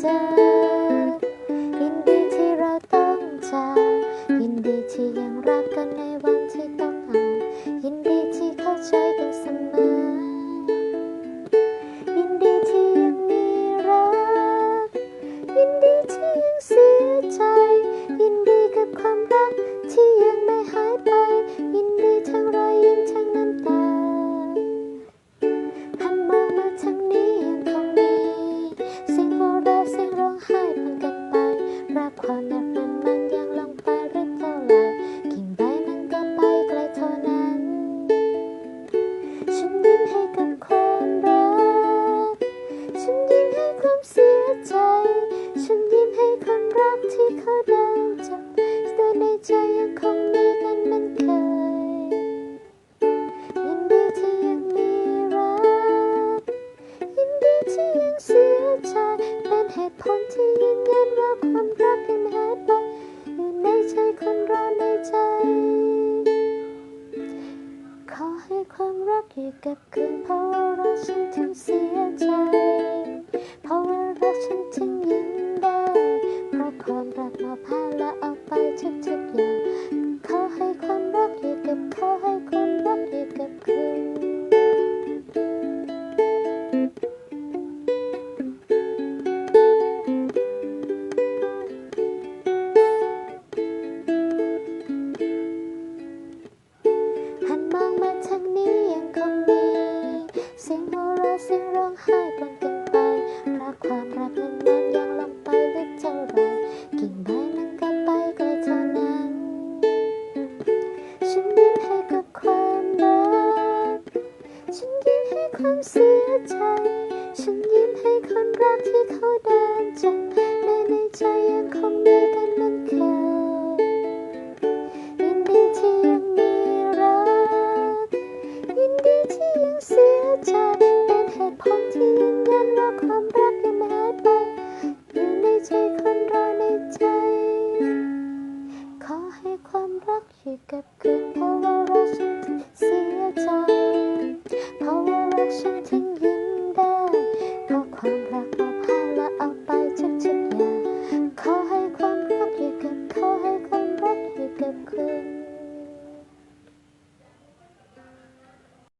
เจอ ยินดีที่เราต้องจาก ยินดีที่ยังรักกันในวันที่ต้อง เขาเดินจากแต่ในใจยังคงมีกันเหมันเคยยินดีที่ยังมีรัก ยินดีที่ยังเสียใจ เป็นเหตุผลที่ยืนยันว่าความรักยังหายไปอยู่ในใจคนราในใจ ขอให้ความรักอยู่กับคืนพร สียงหัวเราะเสียงร้องไห้ปนกันไปรักความรักนั้นนั้นยังลงไปลึกเท่าไรกิ่งใบมันก็ไปไกลเท่านั้น ฉันยิ้มให้กับความรัก ฉันยิ้มให้ความเสียใจ ฉันยิ้มให้คนรักที่เขาเดินจากในใจยังคงมีกันเหมือนเคยยินดีที่ยังมีรัก ยินดีที่ยังเสีย ใจเป็นเหตุผลที่ยืนยันว่าความรักยังไม่หายไป อยู่ในใจคนเราในใจ ขอให้ความรักอยู่กับคืน